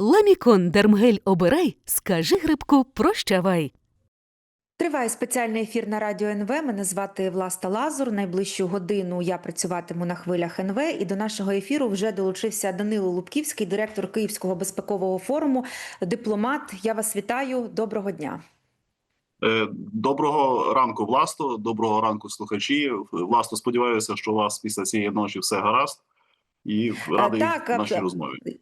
Ламікон Дермгель обирай, скажи грибку прощавай. Триває спеціальний ефір на радіо НВ. Мене звати Власта Лазур. Найближчу годину я працюватиму на хвилях НВ. І до нашого ефіру вже долучився Данило Лубківський, директор Київського безпекового форуму, дипломат. Я вас вітаю. Доброго дня. Е, Доброго ранку, Власто. Доброго ранку, слухачі. Власто, сподіваюся, що у вас після цієї ночі все гаразд, і радий так, нашій розмові.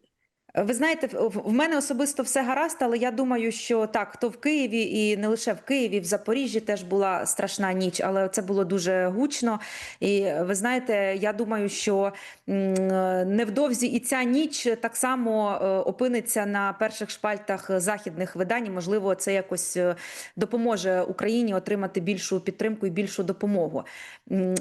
Ви знаєте, в мене особисто все гаразд, але я думаю, що так, хто в Києві, і не лише в Києві, в Запоріжжі теж була страшна ніч, але це було дуже гучно. І ви знаєте, я думаю, що невдовзі і ця ніч так само е, опиниться на перших шпальтах західних видань. Можливо, це якось е, допоможе Україні отримати більшу підтримку і більшу допомогу.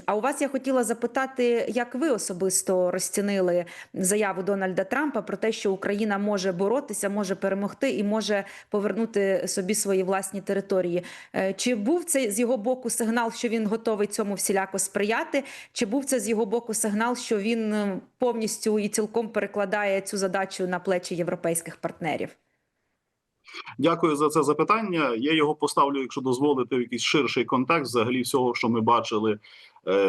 А у вас я хотіла запитати, як ви особисто розцінили заяву Дональда Трампа про те, що Україна може боротися, може перемогти і може повернути собі свої власні території. Е, Чи був це з його боку сигнал, що він готовий цьому всіляко сприяти? Чи був це з його боку сигнал, що він е, повністю і цілком перекладає цю задачу на плечі європейських партнерів? Дякую за це запитання. Я його поставлю, якщо дозволите, в якийсь ширший контекст взагалі всього, що ми бачили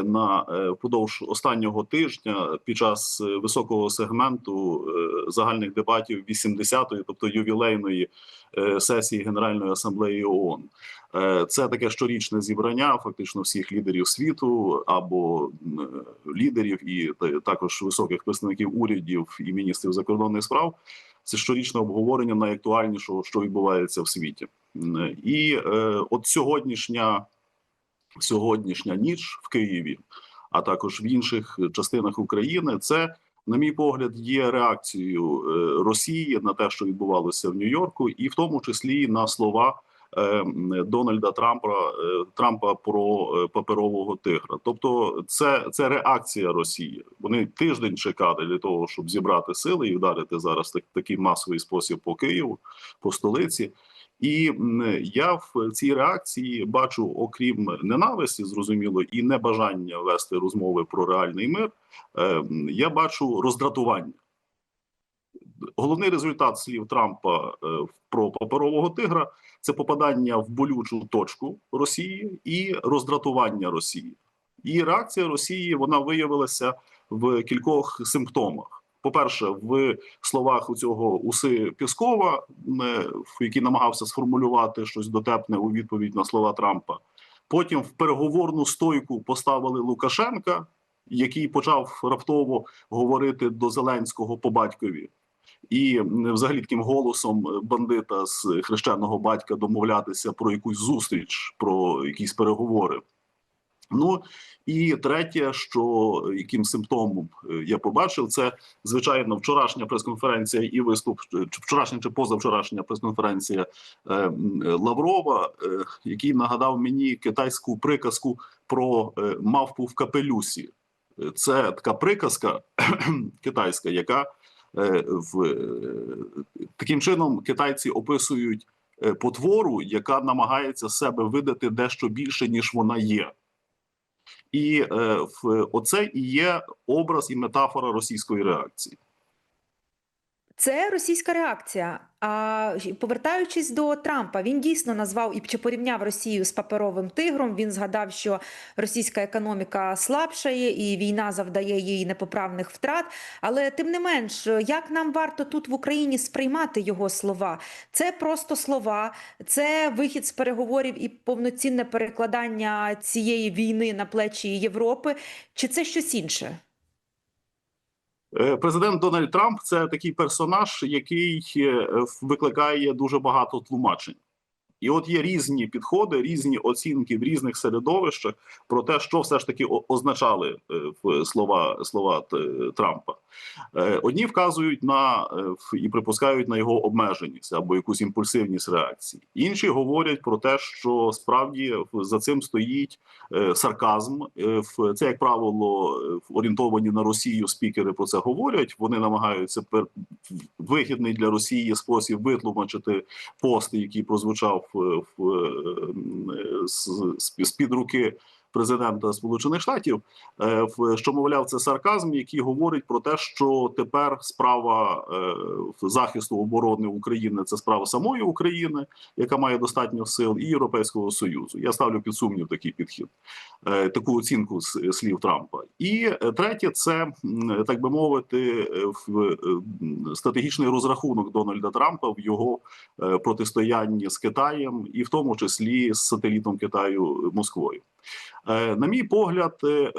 на е, впродовж останнього тижня під час е, високого сегменту е, загальних дебатів 80-ї, тобто ювілейної е, сесії Генеральної асамблеї ООН. Е, Це таке щорічне зібрання, фактично всіх лідерів світу або е, лідерів і також високих представників урядів і міністрів закордонних справ. Це щорічне обговорення найактуальнішого, що відбувається в світі. І е, от сьогоднішня, сьогоднішня ніч в Києві, а також в інших частинах України, це, на мій погляд, є реакцією е, Росії на те, що відбувалося в Нью-Йорку, і в тому числі на слова. е, Дональда Трампа е, Трампа про паперового тигра, тобто це, це реакція Росії. Вони тиждень чекали для того, щоб зібрати сили і вдарити зараз так, такий масовий спосіб по Києву, по столиці. І я в цій реакції бачу, окрім ненависті, зрозуміло, і небажання вести розмови про реальний мир. е, Я бачу роздратування. Головний результат слів Трампа е, про паперового тигра це попадання в болючу точку Росії і роздратування Росії. І реакція Росії вона виявилася в кількох симптомах. По-перше, в словах у цього уси Піскова, е, який намагався сформулювати щось дотепне у відповідь на слова Трампа. Потім в переговорну стойку поставили Лукашенка, який почав раптово говорити до Зеленського по батькові. І взагалі таким голосом е, бандита з хрещеного батька домовлятися про якусь зустріч, про якісь переговори. Ну і третє, що яким симптомом е, я побачив, це звичайно вчорашня прес-конференція і виступ е, чи вчорашня чи позавчорашня прес-конференція е, Лаврова, е, який нагадав мені китайську приказку про е, мавпу в капелюсі. Е, Це така приказка китайська, яка е, в е, таким чином китайці описують потвору, яка намагається себе видати дещо більше ніж вона є. І е, оце і є образ і метафора російської реакції. Це російська реакція. А повертаючись до Трампа, він дійсно назвав і чи порівняв Росію з паперовим тигром. Він згадав, що російська економіка слабшає і війна завдає їй непоправних втрат. Але тим не менш, як нам варто тут в Україні сприймати його слова? Це просто слова, це вихід з переговорів і повноцінне перекладання цієї війни на плечі Європи, чи це щось інше? Е, Президент Дональд Трамп це такий персонаж, який е, викликає дуже багато тлумачень. І от є різні підходи, різні оцінки в різних середовищах про те, що все ж таки означали е, в слова слова Трампа. Е, Одні вказують на е, і припускають на його обмеженість або якусь імпульсивність реакції. Інші говорять про те, що справді за цим стоїть е, сарказм. Е, Це, як правило, е, орієнтовані на Росію спікери про це говорять. Вони намагаються вигідний для Росії спосіб витлумачити пост, який прозвучав е, в, е, з, з, з під руки президента Сполучених Штатів, е, що мовляв, це сарказм, який говорить про те, що тепер справа е, захисту оборони України це справа самої України, яка має достатньо сил, і Європейського союзу. Я ставлю під сумнів такий підхід, е, таку оцінку слів Трампа. І третє, це так би мовити, в стратегічний розрахунок Дональда Трампа в його протистоянні з Китаєм, і в тому числі з сателітом Китаю Москвою. Е, На мій погляд, е, е,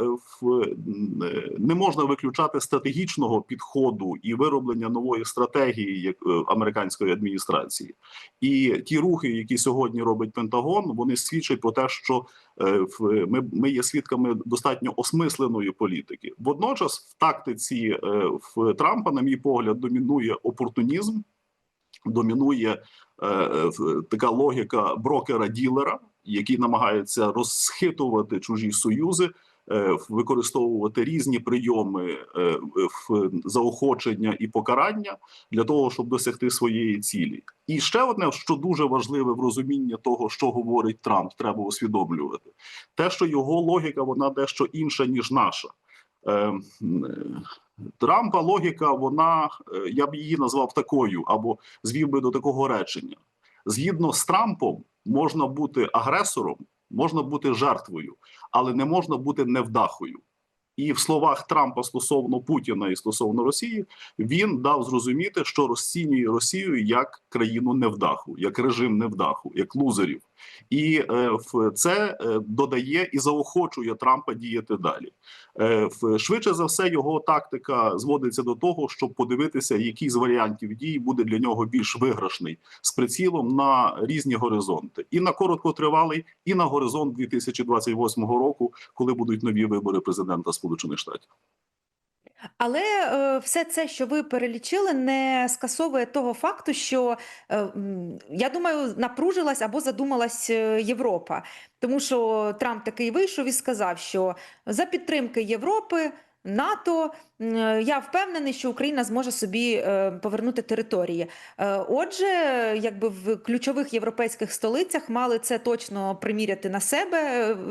не можна виключати стратегічного підходу і вироблення нової стратегії американської адміністрації. І ті рухи, які сьогодні робить Пентагон, вони свідчать про те, що ми, ми є свідками достатньо осмисленої політики. Водночас, в тактиці в Трампа, на мій погляд, домінує опортунізм, домінує е, е, така логіка брокера-ділера, який намагається розхитувати чужі союзи, е, використовувати різні прийоми е, в заохочення і покарання для того, щоб досягти своєї цілі. І ще одне, що дуже важливе в розумінні того, що говорить Трамп, треба усвідомлювати, те, що його логіка вона дещо інша ніж наша. Трампа логіка, вона е, я б її назвав такою, або звів би до такого речення. Згідно з Трампом, можна бути агресором, можна бути жертвою, але не можна бути невдахою. І в словах Трампа стосовно Путіна і стосовно Росії він дав зрозуміти, що розцінює Росію як країну невдаху, як режим невдаху, як лузерів. І е, це е, додає і заохочує Трампа діяти далі. Е, швидше за все, його тактика зводиться до того, щоб подивитися, який з варіантів дій буде для нього більш виграшний з прицілом на різні горизонти, і на короткотривалий, і на горизонт 2028 року, коли будуть нові вибори президента Сполучених Штатів. Але е, все це, що ви перелічили, не скасовує того факту, що е, я думаю, напружилась або задумалась е, Європа, тому що Трамп такий вийшов і сказав, що за підтримки Європи. НАТО я впевнений, що Україна зможе собі е, повернути території. Е, Отже, якби в ключових європейських столицях мали це точно приміряти на себе.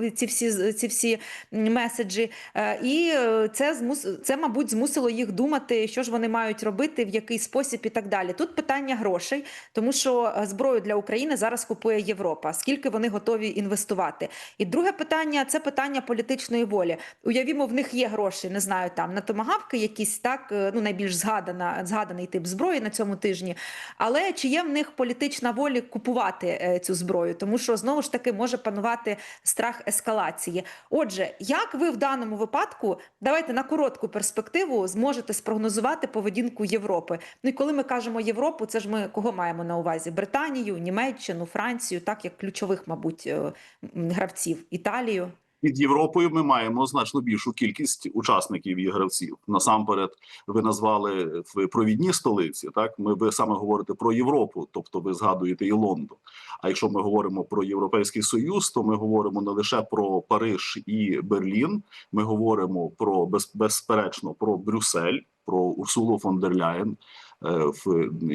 е, Ці всі ці всі меседжі, Е, і е, це змус це, мабуть, змусило їх думати, що ж вони мають робити, в який спосіб і так далі. Тут питання грошей, тому що е, зброю для України зараз купує Європа. Скільки вони готові інвестувати? І друге питання це питання політичної волі. Уявімо, в них є гроші, не знаю, там на томагавки, якісь так, е, ну найбільш згадана згаданий тип зброї на цьому тижні. Але чи є в них політична воля купувати е, цю зброю? Тому що знову ж таки може панувати страх ескалації. Отже, як ви в даному випадку давайте на коротку перспективу зможете спрогнозувати поведінку Європи? Ну і коли ми кажемо Європу, це ж ми кого маємо на увазі? Британію, Німеччину, Францію, так як ключових, мабуть, е, гравців, Італію. Під Європою ми маємо значно більшу кількість учасників і гравців. Насамперед, ви назвали в провідні столиці. Так, ми ви саме говорите про Європу, тобто ви згадуєте і Лондон. А якщо ми говоримо про Європейський Союз, то ми говоримо не лише про Париж і Берлін. Ми говоримо про без, безперечно про Брюссель, про Урсулу фон дер Ляєн. Е,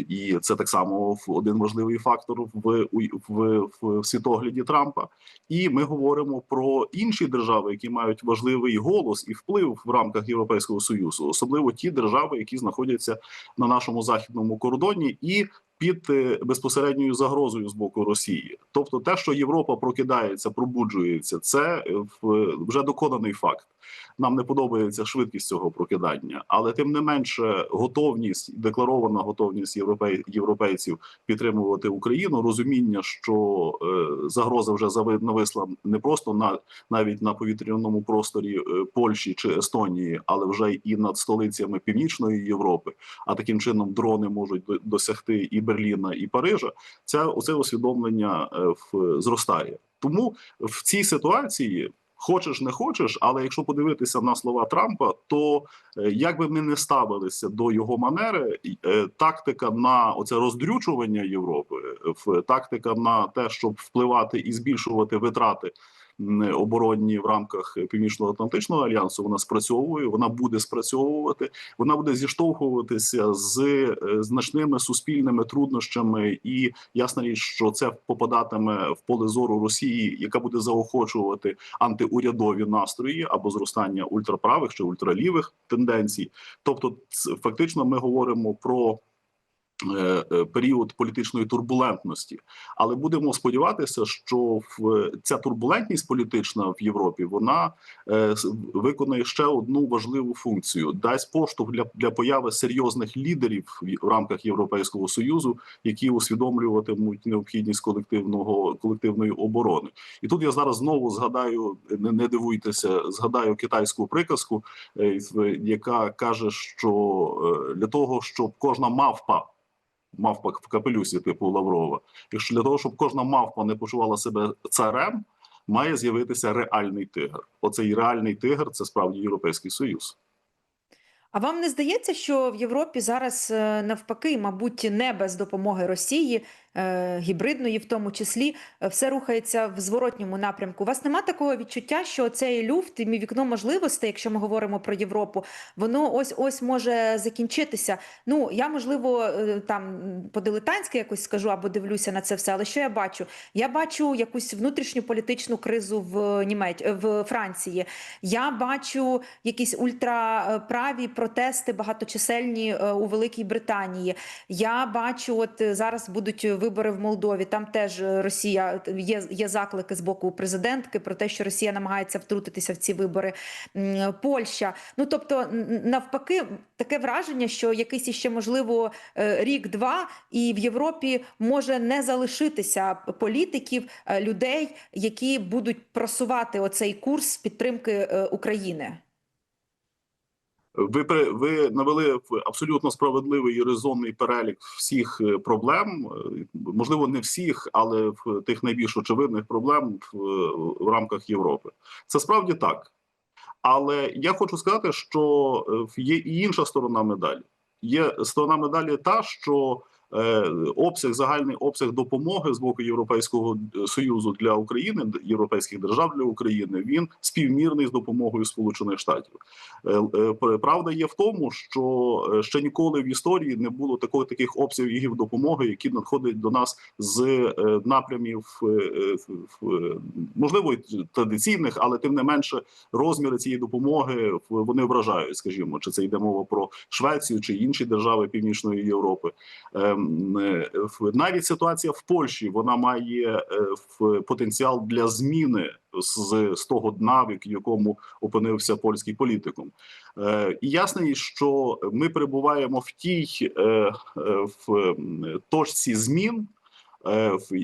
і це так само один важливий фактор в, в, в світогляді Трампа. І ми говоримо про інші держави, які мають важливий голос і вплив в рамках Європейського союзу, особливо ті держави, які знаходяться на нашому західному кордоні, і під е, безпосередньою загрозою з боку Росії. Тобто, те, що Європа прокидається, пробуджується, це е, вже доконаний факт. Нам не подобається швидкість цього прокидання, але тим не менше, готовність декларована готовність європей, європейців підтримувати Україну, розуміння, що е, загроза вже нависла не просто на навіть на повітряному просторі е, Польщі чи Естонії, але вже і над столицями Північної Європи. А таким чином дрони можуть до- досягти і Берліна, і Парижа. Ця оце усвідомлення е, в зростає. Тому в цій ситуації. Хочеш, не хочеш, але якщо подивитися на слова Трампа, то е, як би ми не ставилися до його манери, е, тактика на оце роздрючування Європи, е, тактика на те, щоб впливати і збільшувати витрати оборонні в рамках Північно-Атлантичного альянсу. Вона спрацьовує, вона буде спрацьовувати, вона буде зіштовхуватися з е, значними суспільними труднощами, і ясна річ, що це попадатиме в поле зору Росії, яка буде заохочувати антиурядові настрої або зростання ультраправих чи ультралівих тенденцій. Тобто, фактично, ми говоримо про. Е, Період політичної турбулентності, але будемо сподіватися, що в ця турбулентність політична в Європі вона е, виконає ще одну важливу функцію: дасть поштовх для, для появи серйозних лідерів в, рамках Європейського союзу, які усвідомлюватимуть необхідність колективного колективної оборони. І тут я зараз знову згадаю, не, не дивуйтеся, згадаю китайську приказку, е, яка каже, що для того, щоб кожна мавпа. Мавпа в капелюсі, типу Лаврова. Якщо для того, щоб кожна мавпа не почувала себе царем, має з'явитися реальний тигр. Оцей реальний тигр це справді Європейський Союз. А вам не здається, що в Європі зараз е, навпаки, мабуть, не без допомоги Росії, гібридної в тому числі, е, все рухається в зворотньому напрямку? У вас нема такого відчуття, що цей люфт і вікно можливостей, якщо ми говоримо про Європу, воно ось ось може закінчитися. Ну я можливо е, там по-дилетантськи якось скажу або дивлюся на це все. Але що я бачу? Я бачу якусь внутрішню політичну кризу в Німеч... в Франції. Я бачу якісь ультраправі протести багаточисельні е, у Великій Британії. Я бачу, от е, зараз будуть вибори в Молдові. Там теж е, Росія є, є заклики з боку президентки про те, що Росія намагається втрутитися в ці вибори. Польща. Ну тобто, навпаки, таке враження, що якийсь іще можливо е, рік-два, і в Європі може не залишитися політиків, е, людей, які будуть просувати оцей курс підтримки е, України. Ви ви навели абсолютно справедливий і резонний перелік всіх е, проблем. Е, Можливо, не всіх, але в тих найбільш очевидних проблем в, в рамках Європи. Це справді так. Але я хочу сказати, що е, є і інша сторона медалі. Є сторона медалі та, що е, обсяг, загальний обсяг допомоги з боку Європейського е, союзу для України, європейських держав для України, він співмірний з допомогою Сполучених Штатів. Е, е, пр- Правда є в тому, що е, ще ніколи в історії не було такої таких обсягів допомоги, які надходять до нас з е, напрямів, е, е, е, можливо, традиційних, але тим не менше розміри цієї допомоги вони вражають, скажімо, чи це йде мова про Швецію чи інші держави Північної Європи. Е, Навіть ситуація в Польщі вона має е, потенціал для зміни з, з того дна, в якому опинився польський політикум. Е, І ясно, що ми перебуваємо в тій в точці змін,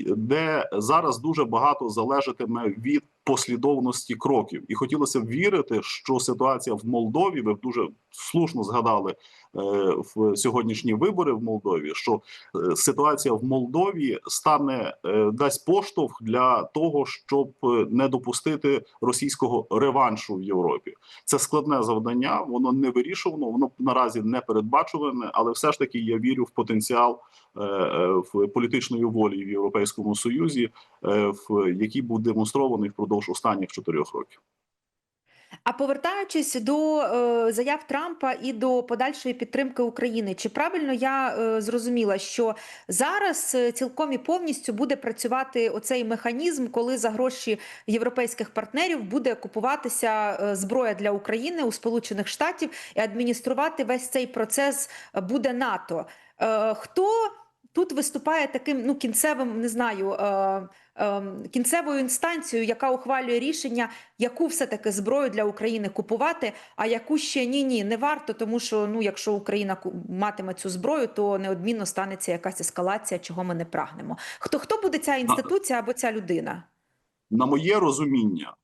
де зараз дуже багато залежатиме від послідовності кроків, і хотілося б вірити, що ситуація в Молдові, ви дуже слушно згадали в сьогоднішні вибори в Молдові, що е, ситуація в Молдові стане е, дасть поштовх для того, щоб е, не допустити російського реваншу в Європі. Це складне завдання, воно не вирішувано, воно наразі не передбачуване, але все ж таки я вірю в потенціал е, е, в політичної волі в Європейському Союзі, е, в який був демонстрований впродовж останніх чотирьох років. А повертаючись до е, заяв Трампа і до подальшої підтримки України, чи правильно я е, зрозуміла, що зараз е, цілком і повністю буде працювати оцей механізм, коли за гроші європейських партнерів буде купуватися е, зброя для України у Сполучених Штатів і адмініструвати весь цей процес буде НАТО? Е, хто тут виступає таким ну кінцевим, не знаю. Е, ем, Кінцевою інстанцією, яка ухвалює рішення, яку все-таки зброю для України купувати, а яку ще ні, ні, не варто, тому що ну, якщо Україна матиме цю зброю, то неодмінно станеться якась ескалація, чого ми не прагнемо. Хто хто буде ця інституція або ця людина? На моє розуміння, е,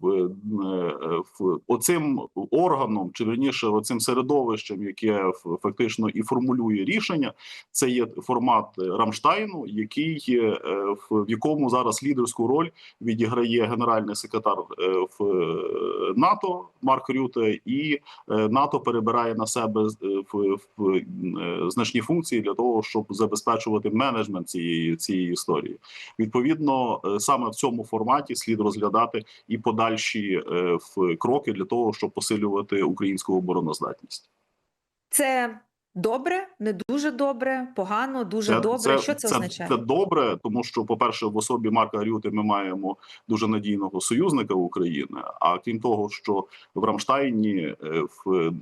в, е, в оцим органом, чи верніше, оцим середовищем, яке фактично і формулює рішення, це є формат е, Рамштайну, який е, в, якому зараз лідерську роль відіграє генеральний секретар е, в е, НАТО Марк Рюте, і е, НАТО перебирає на себе е, в, в е, значні функції для того, щоб забезпечувати менеджмент цієї цієї історії. Відповідно, е, саме в цьому форматі слід розглядати і подальші е, кроки для того, щоб посилювати українську обороноздатність. Це добре, не дуже добре, погано, дуже добре. Що це, означає? Це добре, тому що, по-перше, в особі Марка Рюти ми маємо дуже надійного союзника України. А крім того, що в Рамштайні е, в, е,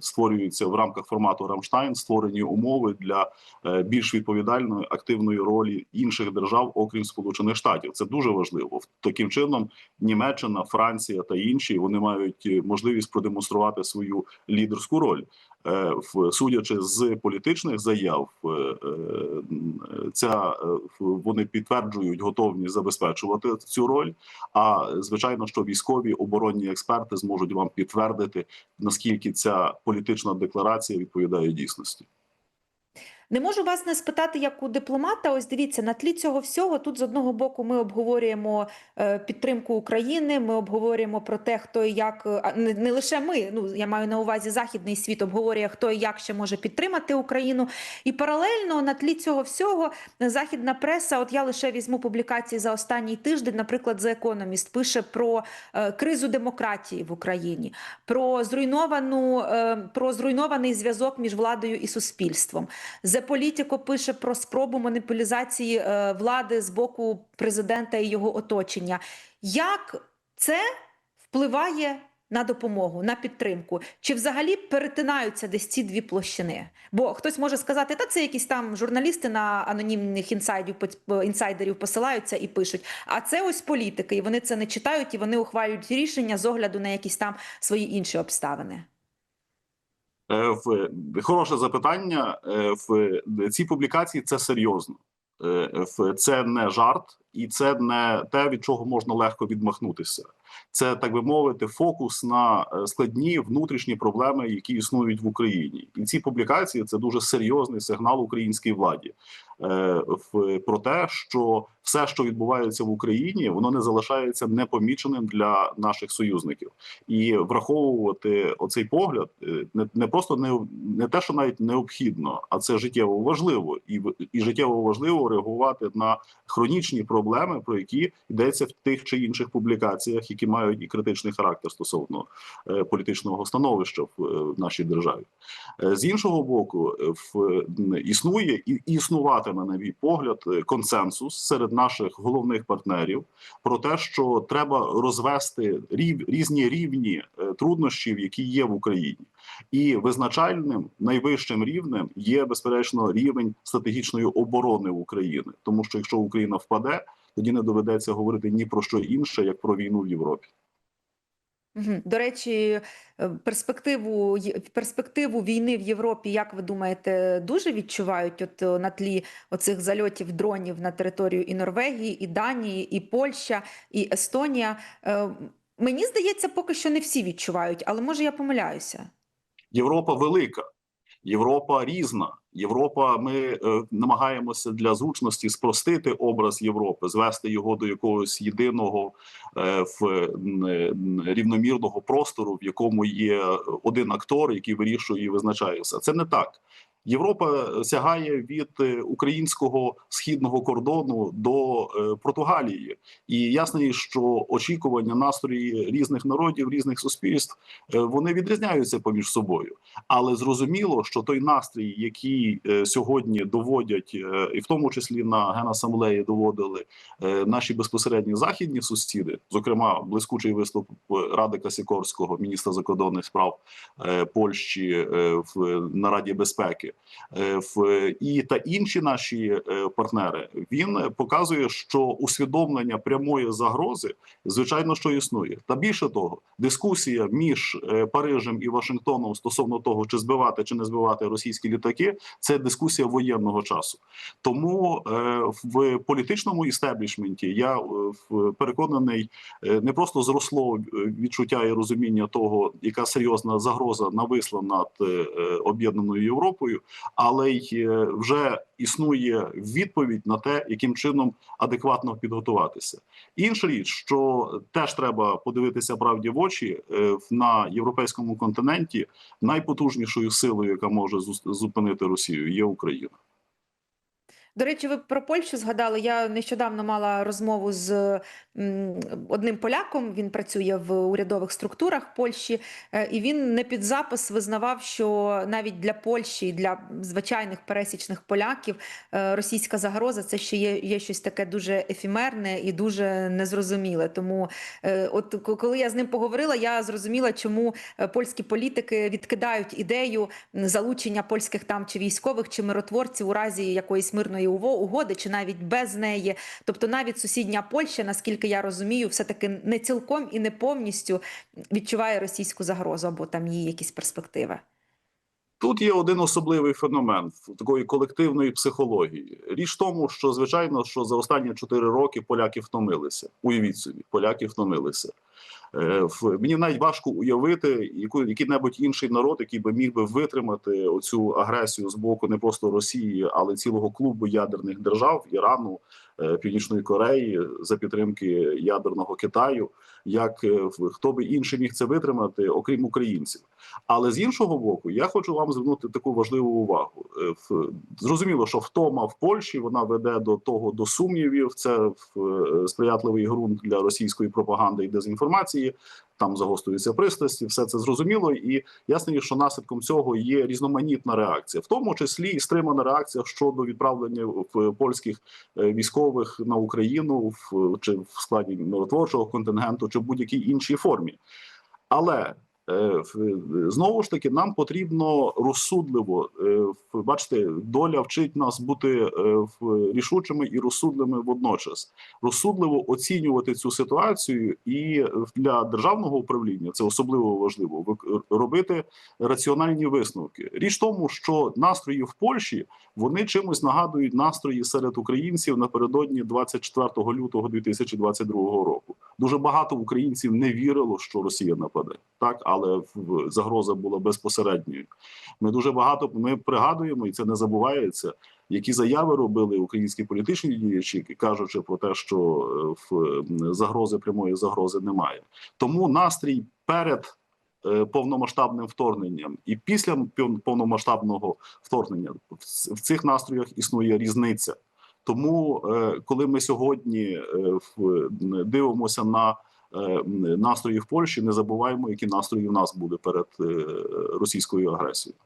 створюються в рамках формату Рамштайн створені умови для е, більш відповідальної активної ролі інших держав, окрім Сполучених Штатів. Це дуже важливо. Таким чином, Німеччина, Франція та інші вони мають можливість продемонструвати свою лідерську роль. Е, судячи з політичних заяв, е, е, ця вони підтверджують готовність забезпечувати цю роль. А звичайно, що військові оборонні експерти зможуть вам підтвердити наскільки ця політична декларація відповідає дійсності. Не можу вас не спитати, як у дипломата. Ось дивіться, на тлі цього всього тут з одного боку ми обговорюємо е, підтримку України. Ми обговорюємо про те, хто і як е, не, лише ми. Ну я маю на увазі західний світ обговорює, хто і як ще може підтримати Україну. І паралельно на тлі цього всього західна преса. От я лише візьму публікації за останній тиждень. Наприклад, The Economist пише про е, кризу демократії в Україні, про зруйновану про зруйнований зв'язок між владою і суспільством. The Politico пише про спробу маніпулізації е, влади з боку президента і його оточення. Як це впливає на допомогу, на підтримку? Чи взагалі перетинаються десь ці дві площини? Бо хтось може сказати, та це якісь там журналісти на анонімних інсайдів, інсайдерів посилаються і пишуть. А це ось політики, і вони це не читають, і вони ухвалюють рішення з огляду на якісь там свої інші обставини. Е, В хороше запитання. Е, В цій публікації це серйозно. Е, в- Це не жарт, і це не те, від чого можна легко відмахнутися. Це так би мовити, фокус на складні внутрішні проблеми, які існують в Україні. І ці публікації це дуже серйозний сигнал українській владі в про те, що все, що відбувається в Україні, воно не залишається непоміченим для наших союзників і враховувати оцей погляд е, не, не просто не, не те, що навіть необхідно, а це життєво важливо, і і життєво важливо реагувати на хронічні проблеми, про які йдеться в тих чи інших публікаціях, які мають і критичний характер стосовно е, політичного становища в, е, в нашій державі. Е, З іншого боку, е, в існує і існуватиме, на мій погляд, е, консенсус серед наших головних партнерів про те, що треба розвести рів, різні рівні е, труднощів, які є в Україні, і визначальним найвищим рівнем є безперечно рівень стратегічної оборони України, тому що якщо Україна впаде, тоді не доведеться говорити ні про що інше, як про війну в Європі. До речі, е, перспективу перспективу війни в Європі, як ви думаєте, дуже відчувають от е, на тлі оцих зальотів дронів на територію і Норвегії, і Данії, і Польща, і Естонія? Е, Мені здається, поки що не всі відчувають, але може я помиляюся. Європа велика, Європа різна. Європа, ми е, намагаємося для зручності спростити образ Європи, звести його до якогось єдиного е, в е, рівномірного простору, в якому є один актор, який вирішує і визначає все. Це не так. Європа сягає від е, українського східного кордону до е, Португалії, і ясно, що очікування настрої різних народів, різних суспільств е, вони відрізняються поміж собою. Але зрозуміло, що той настрій, який е, сьогодні доводять, е, і в тому числі на генасамблеї доводили е, наші безпосередні західні сусіди, зокрема блискучий виступ е, Радика Сікорського, міністра закордонних справ е, Польщі е, в на Раді безпеки, Е, і та інші наші е, партнери, він показує, що усвідомлення прямої загрози звичайно що існує. Та більше того, дискусія між е, Парижем і Вашингтоном стосовно того, чи збивати чи не збивати російські літаки, це дискусія воєнного часу. Тому в політичному істеблішменті я переконаний, не просто зросло відчуття і розуміння того, яка серйозна загроза нависла над об'єднаною Європою, але й е, вже існує відповідь на те, яким чином адекватно підготуватися. Інша річ, що теж треба подивитися правді в очі е, на європейському континенті. Найпотужнішою силою, яка може зупинити Росію, є Україна. До речі, ви про Польщу згадали. Я нещодавно мала розмову з одним поляком. Він працює в урядових структурах Польщі, е, і він не під запис визнавав, що навіть для Польщі, для звичайних пересічних поляків е, російська загроза це ще є, є щось таке дуже ефімерне і дуже незрозуміле. Тому, е, от коли я з ним поговорила, я зрозуміла, чому польські політики відкидають ідею залучення польських там чи військових, чи миротворців у разі якоїсь мирної уво- угоди, чи навіть без неї. Тобто, навіть сусідня Польща, наскільки я розумію, все таки не цілком і не повністю відчуває російську загрозу або там її якісь перспективи. Тут є один особливий феномен такої колективної психології. Річ в тому, що звичайно, що за останні чотири роки поляки втомилися. Уявіть собі, поляки втомилися. Е, Мені навіть важко уявити яку- який-небудь інший народ, який би міг би витримати оцю агресію з боку не просто Росії, але цілого клубу ядерних держав Ірану, Північної Кореї за підтримки ядерного Китаю. Як е, хто би інший міг це витримати, окрім українців? Але з іншого боку, я хочу вам звернути таку важливу увагу. Е, Зрозуміло, що втома в Польщі вона веде до того до сумнівів. Це е, сприятливий ґрунт для російської пропаганди і дезінформації. Там загострюються пристрасті, все це зрозуміло, і ясно, що наслідком цього є різноманітна реакція, в тому числі і стримана реакція щодо відправлення в польських е, військових на Україну в чи в складі миротворчого контингенту, чи в будь-якій іншій формі. Але знову ж таки нам потрібно розсудливо е, бачите, доля вчить нас бути е, рішучими і розсудливими водночас, розсудливо оцінювати цю ситуацію, і для державного управління це особливо важливо робити раціональні висновки. Річ тому, що настрої в Польщі вони чимось нагадують настрої серед українців напередодні 24 лютого 2022 року. Дуже багато українців не вірило, що Росія нападе, так але загроза була безпосередньою. Ми дуже багато ми пригадуємо, і це не забувається. Які заяви робили українські політичні діячі, кажучи про те, що е, в загрози прямої загрози немає. Тому настрій перед е, повномасштабним вторгненням і після повномасштабного вторгнення в цих настроях існує різниця. Тому, е, коли ми сьогодні е, дивимося на е, настрої в Польщі, не забуваємо, які настрої в нас були перед російською агресією.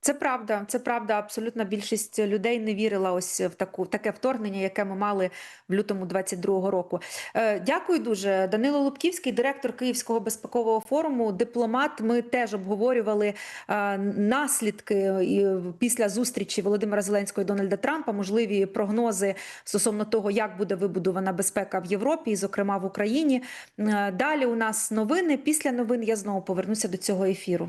Це правда, це правда. Абсолютна більшість людей не вірила ось в таку таке вторгнення, яке ми мали в лютому 22-го року. Е, дякую дуже. Данило Лубківський, директор Київського безпекового форуму, дипломат. Ми теж обговорювали е, наслідки після зустрічі Володимира Зеленського і Дональда Трампа, можливі прогнози стосовно того, як буде вибудована безпека в Європі, і, зокрема в Україні. Е, далі у нас новини. Після новин я знову повернуся до цього ефіру.